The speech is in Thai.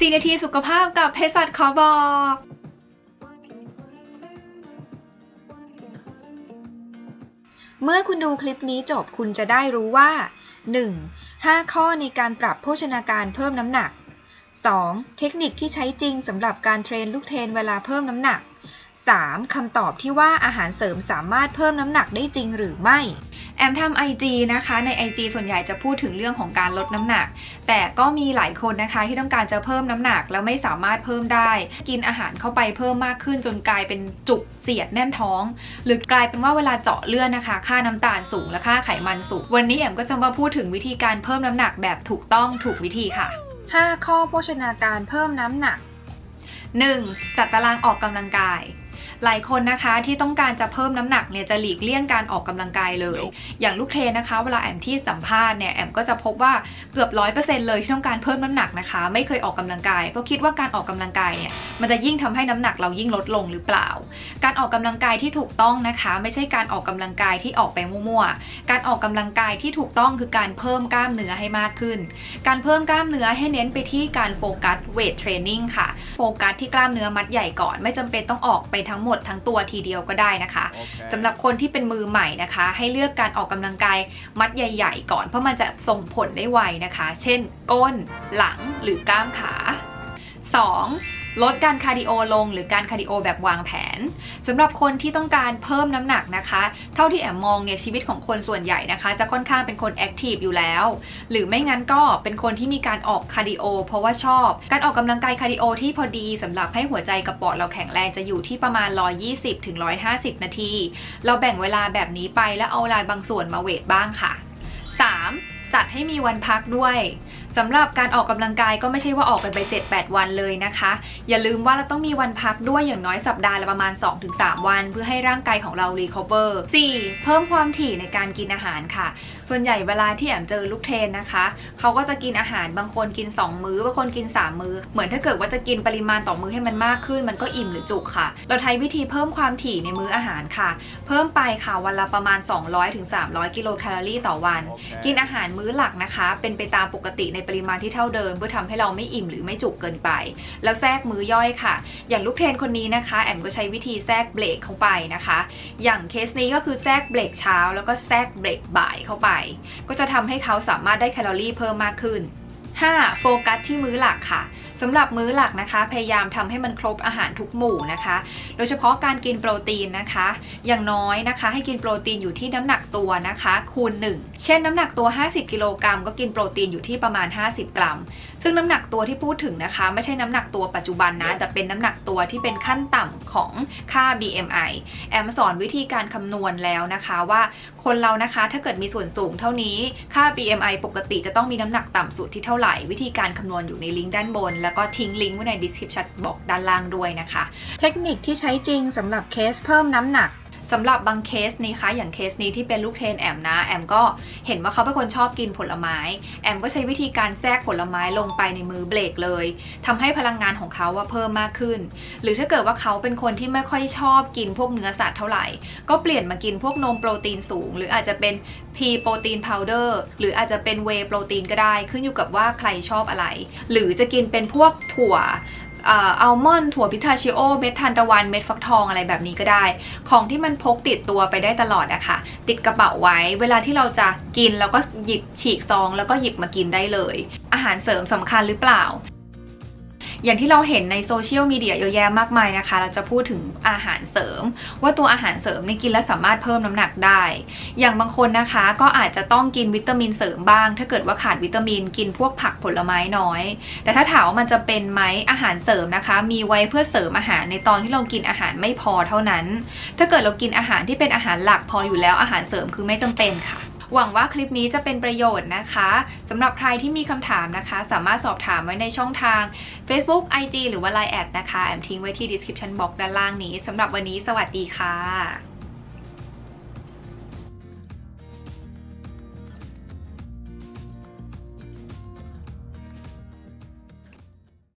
4 นาทีสุขภาพกับเภสัชขอบอกเมื่อคุณดูคลิปนี้จบคุณจะได้รู้ว่า 1. 5 ข้อในการปรับโภชนาการเพิ่มน้ำหนัก 2. เทคนิคที่ใช้จริงสำหรับการเทรนลูกเทรนเวลาเพิ่มน้ำหนัก 3. คำตอบที่ว่าอาหารเสริมสามารถเพิ่มน้ำหนักได้จริงหรือไม่ แอมทำ IG นะคะ ใน IG ส่วนใหญ่จะพูดถึงเรื่องของการลดน้ำหนัก แต่ก็มีหลายคนนะคะที่ต้องการจะเพิ่มน้ำหนัก แล้วไม่สามารถเพิ่มได้ กินอาหารเข้าไปเพิ่มมากขึ้นจนกลายเป็นจุกเสียดแน่นท้อง หรือกลายเป็นว่าเวลาเจาะเลือดนะคะ ค่าน้ำตาลสูงและค่าไขมันสูง วันนี้แอมก็จะมาพูดถึงวิธีการเพิ่มน้ำหนักแบบถูกต้องถูกวิธีค่ะ 5 ข้อโภชนาการเพิ่มน้ำหนัก 1. จัดตารางออกกำลังกาย หลายคนนะคะที่ต้องการจะเพิ่มน้ำหนักเนี่ยจะหลีกเลี่ยงการออกกำลังกายเลย อย่างลูกเทรนนะคะ เวลาแอมที่สัมภาษณ์เนี่ยแอมก็จะพบว่าเกือบร้อยเปอร์เซ็นต์เลยที่ต้องการเพิ่มน้ำหนักนะคะ ไม่เคยออกกำลังกายเพราะคิดว่าการออกกำลังกายเนี่ยมันจะยิ่งทำให้น้ำหนักเรายิ่งลดลงหรือเปล่า การออกกำลังกายที่ถูกต้องนะคะ ไม่ใช่การออกกำลังกายที่ออกไปมั่วๆการออกกำลังกายที่ถูกต้องคือการเพิ่มกล้ามเนื้อให้มากขึ้น การเพิ่มกล้ามเนื้อให้เน้นไปที่การโฟกัสเวทเทรนนิ่งค่ะโฟกัสที่กล้ามเนื้อมัดใหญ่ก่อนไม่จำเป็นต้องออกไปทั้งหมดทั้งตัวทีเดียวก็ได้นะคะสำหรับคนที่เป็นมือใหม่นะคะ ให้เลือกการออกกำลังกายมัดใหญ่ ๆ ก่อนเพราะมันจะส่งผลได้ไวนะคะ เช่น ก้น หลังหรือกล้ามขา 2. ลดการคาร์ดิโอลง หรือการคาร์ดิโอแบบวางแผนสำหรับคนที่ต้องการเพิ่มน้ำหนักนะคะ เท่าที่แอมมองเนี่ยชีวิตของคนส่วนใหญ่นะคะ จะค่อนข้างเป็นคนแอคทีฟอยู่แล้ว หรือไม่งั้นก็เป็นคนที่มีการออกคาร์ดิโอเพราะว่าชอบ การออกกำลังกายคาร์ดิโอที่พอดีสำหรับให้หัวใจกับปอดเราแข็งแรงจะอยู่ที่ประมาณ 120ถึง150 นาที เราแบ่งเวลาแบบนี้ไปแล้วเอาเวลาบางส่วนมาเวทบ้างค่ะ 3. จัดให้มีวันพักด้วยสำหรับการออกกำลังกายก็ไม่ใช่ว่าออกไปไป 7-8 วันเลยนะคะ อย่าลืมว่าเราต้องมีวันพักด้วยอย่างน้อยสัปดาห์ละประมาณ 2-3 วัน เพื่อให้ร่างกายของเรา recover 4. เพิ่มความถี่ในการกินอาหารค่ะ ส่วนใหญ่เวลาที่แอมเจอลูกเทรนนะคะ เขาก็จะกินอาหารบางคนกิน 2 มื้อบางคนกิน 3 มื้อ เหมือนถ้าเกิดว่าจะกินปริมาณต่อมื้อให้มันมากขึ้น มันก็อิ่มหรือจุกค่ะ เราใช้วิธีเพิ่มความถี่ในมื้ออาหารค่ะ เพิ่มไปค่ะวันละประมาณ 200-300 กิโลแคลอรี่ต่อวัน กินอาหารมื้อหลักนะคะ เป็นไปตามปกติในปริมาณที่เท่าเดิม เพื่อทำให้เราไม่อิ่มหรือไม่จุกเกินไป แล้วแทรกมื้อย่อยค่ะ อย่างลูกเทนคนนี้นะคะ แอมก็ใช้วิธีแทรกเบรกเข้าไปนะคะ อย่างเคสนี้ก็คือแทรกเบรกเช้า แล้วก็แทรกเบรกบ่ายเข้าไป ก็จะทำให้เขาสามารถได้แคลอรี่เพิ่มมากขึ้น 5. โฟกัสที่มื้อหลักค่ะ สำหรับมื้อหลักนะคะ พยายามทำให้มันครบอาหารทุกหมู่นะคะ โดยเฉพาะการกินโปรตีนนะคะ อย่างน้อยนะคะ ให้กินโปรตีนอยู่ที่น้ำหนักตัวนะคะ คูณ 1 เช่นน้ำหนักตัว 50 กิโลกรัมก็กินโปรตีนอยู่ที่ประมาณ 50 กรัม ซึ่งน้ำหนักตัวที่พูดถึงนะคะ ไม่ใช่น้ำหนักตัวปัจจุบันนะ แต่เป็นน้ำหนักตัวที่เป็นขั้นต่ำของค่า BMI แอมสอนวิธีการคำนวณแล้วนะคะว่าคนเรานะคะถ้าเกิดมีส่วนสูงเท่านี้ค่า BMI ปกติจะต้องมีน้ำหนักต่ำสุดที่เท่าไหร่ วิธีการคำนวณอยู่ในลิงก์ด้านบนแล้วก็ทิ้งลิงก์ไว้ใน description บอกด้านล่างด้วยนะคะ เทคนิคที่ใช้จริงสำหรับเคสเพิ่มน้ำหนัก สำหรับบางเคสนี้คะอย่างเคสนี้ที่เป็นลูกเทนแอมนะแอมก็เห็นว่าเขาเป็นคนชอบกินผลไม้ แอมก็ใช้วิธีการแทรกผลไม้ลงไปในมือเบรกเลยทำให้พลังงานของเขาว่าเพิ่มมากขึ้น หรือถ้าเกิดว่าเขาเป็นคนที่ไม่ค่อยชอบกินพวกเนื้อสัตว์เท่าไหร่ ก็เปลี่ยนมากินพวกนมโปรตีนสูง หรืออาจจะเป็นพีโปรตีนพาวเดอร์หรืออาจจะเป็นเวโปรตีนก็ได้ ขึ้นอยู่กับว่าใครชอบอะไร หรือจะกินเป็นพวกถั่ว อัลมอนด์ถั่วพิทาชิโอ เม็ดทานตะวัน เม็ดฟักทองอะไรแบบนี้ก็ได้ ของที่มันพกติดตัวไปได้ตลอดอะค่ะ ติดกระเป๋าไว้ เวลาที่เราจะกินแล้วก็หยิบฉีกซอง แล้วก็หยิบมากินได้เลย อาหารเสริมสำคัญหรือเปล่า อย่างที่เราเห็นในโซเชียลมีเดียเยอะแยะมากมายนะคะ เราจะพูดถึงอาหารเสริม ว่าตัวอาหารเสริมนี่กินแล้วสามารถเพิ่มน้ำหนักได้ อย่างบางคนนะคะก็อาจจะต้องกินวิตามินเสริมบ้าง ถ้าเกิดว่าขาดวิตามินกินพวกผักผลไม้น้อย แต่ถ้าถามว่ามันจะเป็นไหมอาหารเสริมนะคะ มีไว้เพื่อเสริมอาหารในตอนที่เรากินอาหารไม่พอเท่านั้น ถ้าเกิดเรากินอาหารที่เป็นอาหารหลักพออยู่แล้วอาหารเสริมคือไม่จำเป็นค่ะ หวังว่าคลิปนี้จะเป็นประโยชน์นะคะสำหรับใครที่มีคำถามนะคะ สามารถสอบถามไว้ในช่องทาง Facebook IG หรือว่า Line แอดนะคะแอมทิ้งไว้ที่ description box ด้านล่างนี้สำหรับวันนี้สวัสดีค่ะ